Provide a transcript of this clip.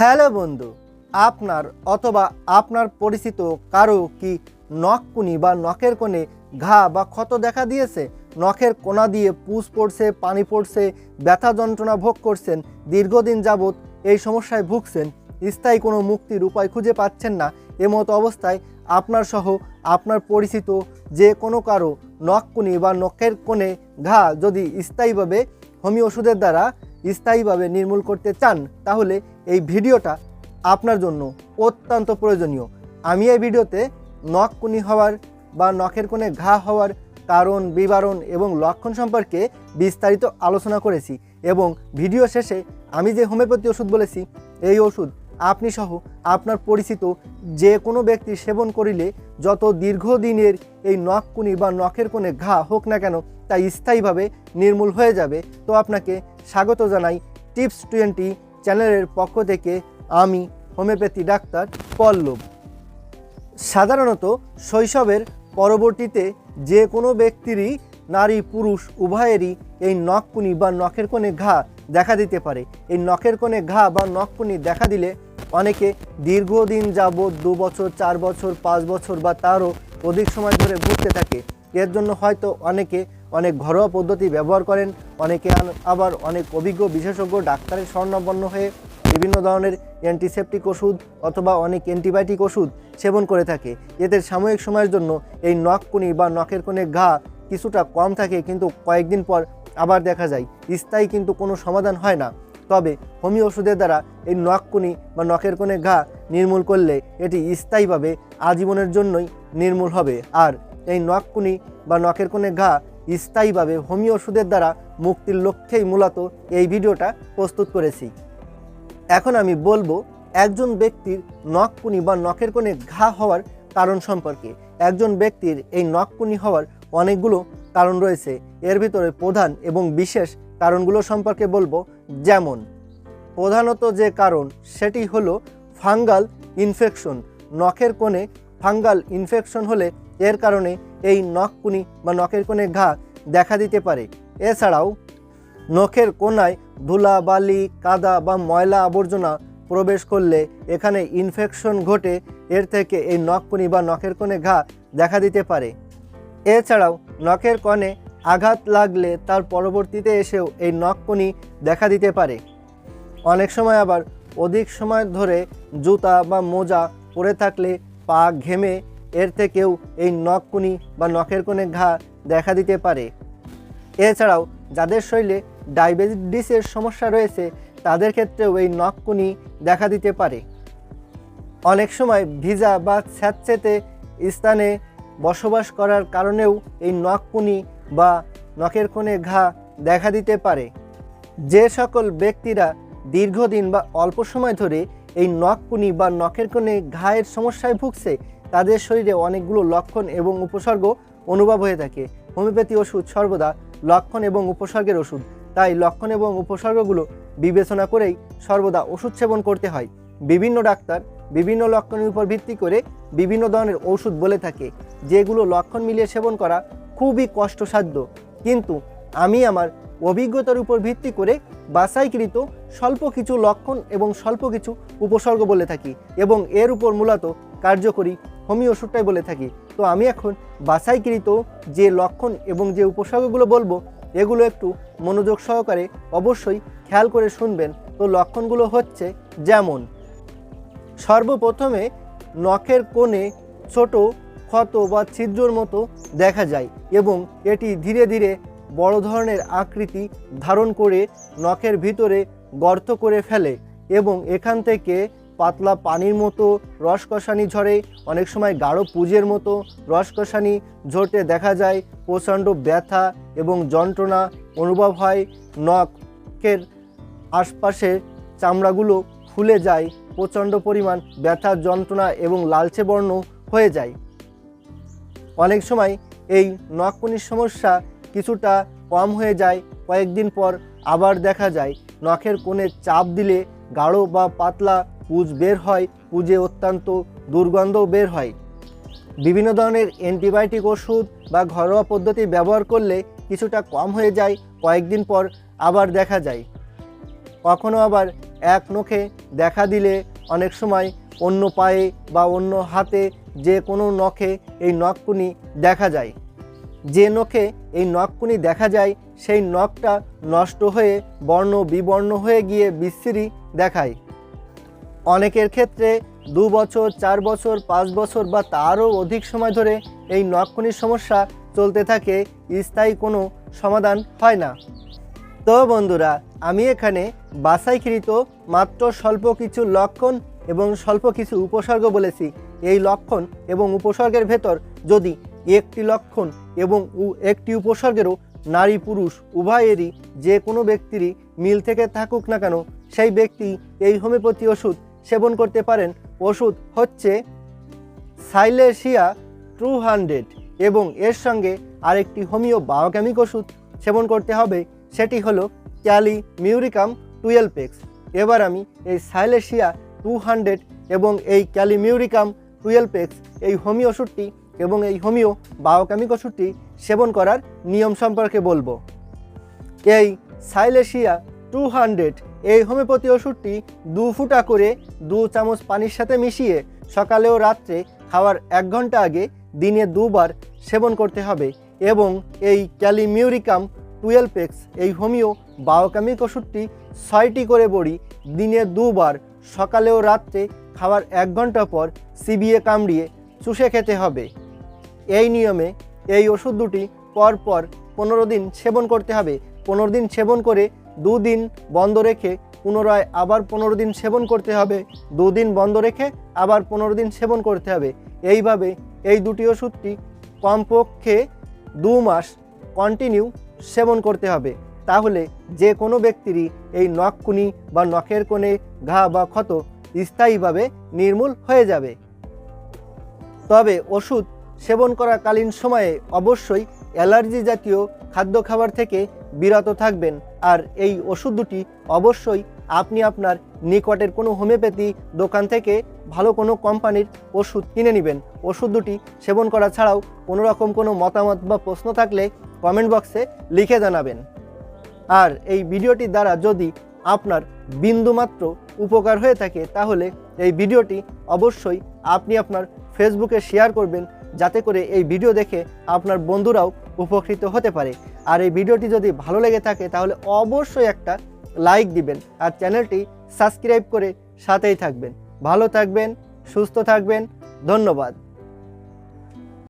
Hello বন্ধু, আপনার অথবা আপনার পরিচিত কারও কি নখকুনি বা নখের কোণে ঘা বা ক্ষত দেখা দিয়েছে? নখের কোনা দিয়ে পুষ পড়ছে, পানি পড়ছে, ব্যথা যন্ত্রণা ভোগ করছেন, দীর্ঘদিন যাবৎ এই সমস্যায় ভুগছেন, স্থায়ী কোনো মুক্তির উপায় খুঁজে পাচ্ছেন না, এমতো অবস্থায় আপনার সহ আপনার পরিচিত যে কোনো কারও নখকুনি বা নখের কোণে ঘা যদি স্থায়ীভাবে হোমিও ওষুধের দ্বারা স্থায়ীভাবে নির্মূল করতে চান, তাহলে এই ভিডিওটা আপনার জন্য অত্যন্ত প্রয়োজনীয়। আমি এই ভিডিওতে নখ কুনি হওয়ার বা নখের কোণে ঘা হওয়ার কারণ, বিবরণ এবং লক্ষণ সম্পর্কে বিস্তারিত আলোচনা করেছি এবং ভিডিও শেষে আমি যে হোমিওপ্যাথি ওষুধ বলেছি, এই ওষুধ আপনি সহ আপনার পরিচিত যে কোনো ব্যক্তি সেবন করিলে যত দীর্ঘদিনের এই নখকুনি বা নখের কোণে ঘা হোক না কেন, তা স্থায়ীভাবে নির্মূল হয়ে যাবে। তো আপনাকে স্বাগত জানাই টিপস টোয়েন্টি চ্যানেলের পক্ষ থেকে আমি, হোমিওপ্যাথি ডাক্তার পল্লব। সাধারণত শৈশবের পরবর্তীতে যে কোনো ব্যক্তিরই নারী, পুরুষ উভয়েরই এই নখকুনি বা নখের কোণে ঘা দেখা দিতে পারে। এই নখের কোণে ঘা বা নখকুনি দেখা দিলে অনেকে দীর্ঘদিন যাবৎ দু বছর, চার বছর, পাঁচ বছর বা তারও অধিক সময় ধরে ভুগতে থাকে। এর জন্য হয়তো অনেকে অনেক ঘরোয়া পদ্ধতি ব্যবহার করেন, অনেকে আবার অনেক অভিজ্ঞ বিশেষজ্ঞ ডাক্তারের স্বর্ণাপন্ন হয়ে বিভিন্ন ধরনের অ্যান্টিসেপটিক ওষুধ অথবা অনেক অ্যান্টিবায়োটিক ওষুধ সেবন করে থাকে। এদের সাময়িক সময়ের জন্য এই নখকুনি বা নখের কোণে ঘা কিছুটা কম থাকে, কিন্তু কয়েকদিন পর আবার দেখা যায়, স্থায়ী কিন্তু কোনো সমাধান হয় না। তবে হোমিও ওষুধের দ্বারা এই নখকুনি বা নখের কোণে ঘা নির্মূল করলে এটি স্থায়ীভাবে আজীবনের জন্যই নির্মূল হবে। আর এই নখকুনি বা নখের কোণে ঘা স্থায়ীভাবে হোমিও ওষুধের দ্বারা মুক্তির লক্ষ্যেই মূলত এই ভিডিওটা প্রস্তুত করেছি। এখন আমি বলব একজন ব্যক্তির নখকুনি বা নখের কোণে ঘা হওয়ার কারণ সম্পর্কে। একজন ব্যক্তির এই নখকুনি হওয়ার অনেকগুলো কারণ রয়েছে। এর ভিতরে প্রধান এবং বিশেষ কারণগুলো সম্পর্কে বলব। যেমন, প্রধানত যে কারণ, সেটি হলো ফাঙ্গাল ইনফেকশন। নখের কোণে ফাঙ্গাল ইনফেকশন হলে এর কারণে এই নখকুনি বা নখের কোণে ঘা দেখা দিতে পারে। এছাড়াও, নখের কোনায় ধুলা, বালি, কাদা বা ময়লা আবর্জনা প্রবেশ করলে এখানে ইনফেকশন ঘটে, এর থেকে এই নখকুনি বা নখের কোণে ঘা দেখা দিতে পারে। এছাড়াও, নখের কোণে আঘাত লাগলে তার পরবর্তীতে এসেও এই নখকুনি দেখা দিতে পারে। অনেক সময় আবার অধিক সময় ধরে জুতা বা মোজা পরে থাকলে পা ঘেমে এর থেকেও এই নখকুনি বা নখের কোণে ঘা দেখা দিতে পারে। এছাড়াও যাদের শরীরে ডায়াবেটিসের সমস্যা রয়েছে, তাদের ক্ষেত্রেও এই নখকুনি দেখা দিতে পারে। অনেক সময় ভিজা বা স্যাঁতসেতে স্থানে বসবাস করার কারণেও এই নখকুনি বা নখের কোণে ঘা দেখা দিতে পারে। যে সকল ব্যক্তিরা দীর্ঘদিন বা অল্প সময় ধরে এই নখকুনি বা নখের কোণে ঘায়ের সমস্যায় ভুগছে, তাদের শরীরে অনেকগুলো লক্ষণ এবং উপসর্গ অনুভব হয়ে থাকে। হোমিওপ্যাথি ওষুধ সর্বদা লক্ষণ এবং উপসর্গের ওষুধ। তাই লক্ষণ এবং উপসর্গগুলো বিবেচনা করেই সর্বদা ওষুধ সেবন করতে হয়। বিভিন্ন ডাক্তার বিভিন্ন লক্ষণের উপর ভিত্তি করে বিভিন্ন ধরনের ওষুধ বলে থাকে, যেগুলো লক্ষণ মিলিয়ে সেবন করা খুবই কষ্টসাধ্য। কিন্তু আমি আমার অভিজ্ঞতার উপর ভিত্তি করে বাসাইকৃত স্বল্প কিছু লক্ষণ এবং স্বল্প কিছু উপসর্গ বলে থাকি এবং এর উপর মূলত কার্যকরী হোমিও ওষুধটাই বলে থাকি। তো আমি এখন বাছাইকৃত যে লক্ষণ এবং যে উপসর্গগুলো বলব, এগুলো একটু মনোযোগ সহকারে অবশ্যই খেয়াল করে শুনবেন। তো লক্ষণগুলো হচ্ছে যেমন, সর্বপ্রথমে নখের কোণে ছোট ক্ষত বা ছিদ্রর মতো দেখা যায় এবং এটি ধীরে ধীরে বড় ধরনের আকৃতি ধারণ করে নখের ভিতরে গর্ত করে ফেলে এবং এখান থেকে পাতলা পানির মতো রসকষানি ঝরে অনেক সময় গাঢ় পুজের মতো রসকষানি ঝরতে দেখা যায়, প্রচণ্ড ব্যথা এবং যন্ত্রণা অনুভব হয়। নখের আশপাশের চামড়াগুলো ফুলে যায়, প্রচণ্ড পরিমাণ ব্যথা, যন্ত্রণা এবং লালচে বর্ণ হয়ে যায়। অনেক সময় এই নখকুনির সমস্যা কিছুটা কম হয়ে যায়। কয়েকদিন পর আবার দেখা যায়, নখের কোণে চাপ দিলে গাঢ় বা পাতলা পুজ বের হয়, পুজে অত্যন্ত দুর্গন্ধও বের হয়। বিভিন্ন ধরনের অ্যান্টিবায়োটিক ওষুধ বা ঘরোয়া পদ্ধতি ব্যবহার করলে কিছুটা কম হয়ে যায়, কয়েকদিন পর আবার দেখা যায়। কখনো আবার এক নখে দেখা দিলে অনেক সময় অন্য পায়ে বা অন্য হাতে যে কোনো নখে এই নখকুনি দেখা যায়। যে নখে এই নখকুনি দেখা যায়, সেই নখটা নষ্ট হয়ে বর্ণ বিবর্ণ হয়ে গিয়ে বিশ্রী দেখায়। অনেকের ক্ষেত্রে দু বছর, চার বছর, পাঁচ বছর বা তারও অধিক সময় ধরে এই নখকুনির সমস্যা চলতে থাকে, স্থায়ী কোনো সমাধান হয় না। তো বন্ধুরা, আমি এখানে বাসাইকৃত মাত্র স্বল্প কিছু লক্ষণ এবং স্বল্প কিছু উপসর্গ বলেছি। এই লক্ষণ এবং উপসর্গের ভেতর যদি একটি লক্ষণ এবং একটি উপসর্গেরও নারী পুরুষ উভয়েরই যে কোনো ব্যক্তিরই মিল থেকে থাকুক না কেন, সেই ব্যক্তি এই হোমিওপ্যাথি ওষুধ সেবন করতে পারেন। ওষুধ হচ্ছে সাইলেশিয়া টু হান্ড্রেড এবং এর সঙ্গে আরেকটি হোমিও বায়োকেমিক ওষুধ সেবন করতে হবে, সেটি হলো ক্যালি মিউরিকাম টুয়েলভ এক্স। এবার আমি এই সাইলেশিয়া টু হান্ড্রেড এবং এই ক্যালি মিউরিকাম টুয়েলভ এক্স, এই হোমিও ওষুধটি এবং এই হোমিও বায়োকেমিক ওষুধটি সেবন করার নিয়ম সম্পর্কে বলব। এই সাইলেশিয়া টু হান্ড্রেড, এই হোমিওপ্যাথি ওষুধটি দু ফুটা করে দু চামচ পানির সাথে মিশিয়ে সকালে ও রাত্রে খাওয়ার এক ঘণ্টা আগে দিনে দুবার সেবন করতে হবে এবং এই ক্যালিমিউরিকাম টুয়েলভ এক্স, এই হোমিও বায়োকেমিক ওষুধটি ছয়টি করে বড়ি দিনে দুবার সকালে ও রাত্রে খাওয়ার এক ঘণ্টা পর চিবিয়ে কামড়িয়ে চুষে খেতে হবে। এই নিয়মে এই ওষুধ দুটি পরপর পনেরো দিন সেবন করতে হবে। পনেরো দিন সেবন করে দুদিন বন্ধ রেখে পুনরায় আবার পনেরো দিন সেবন করতে হবে। দুদিন বন্ধ রেখে আবার পনেরো দিন সেবন করতে হবে। এইভাবে এই দুটি ওষুধটি কমপক্ষে দু মাস কন্টিনিউ সেবন করতে হবে। তাহলে যে কোনো ব্যক্তিরই এই নখকুনি বা নখের কোণে ঘা বা ক্ষত স্থায়ীভাবে নির্মূল হয়ে যাবে। তবে ওষুধ সেবন করাকালীন সময়ে অবশ্যই অ্যালার্জি জাতীয় খাদ্য খাবার থেকে বিরত থাকবেন। আর এই ওষুধ দুটি অবশ্যই আপনি আপনার নিকটের কোনো হোমিওপ্যাথি দোকান থেকে ভালো কোনো কোম্পানির ওষুধ কিনে নেবেন। ওষুধ দুটি সেবন করা ছাড়াও কোনো রকম কোনো মতামত বা প্রশ্ন থাকলে কমেন্ট বক্সে লিখে জানাবেন। আর এই ভিডিওটির দ্বারা যদি আপনার বিন্দুমাত্র উপকার হয়ে থাকে, তাহলে এই ভিডিওটি অবশ্যই আপনি আপনার ফেসবুকে শেয়ার করবেন, যাতে করে এই ভিডিও দেখে আপনার বন্ধুরাও উপকৃত হতে পারে। আর এই ভিডিওটি যদি ভালো লেগে থাকে, তাহলে অবশ্যই একটা লাইক দিবেন আর চ্যানেলটি সাবস্ক্রাইব করে সাথেই থাকবেন। ভালো থাকবেন, সুস্থ থাকবেন, ধন্যবাদ।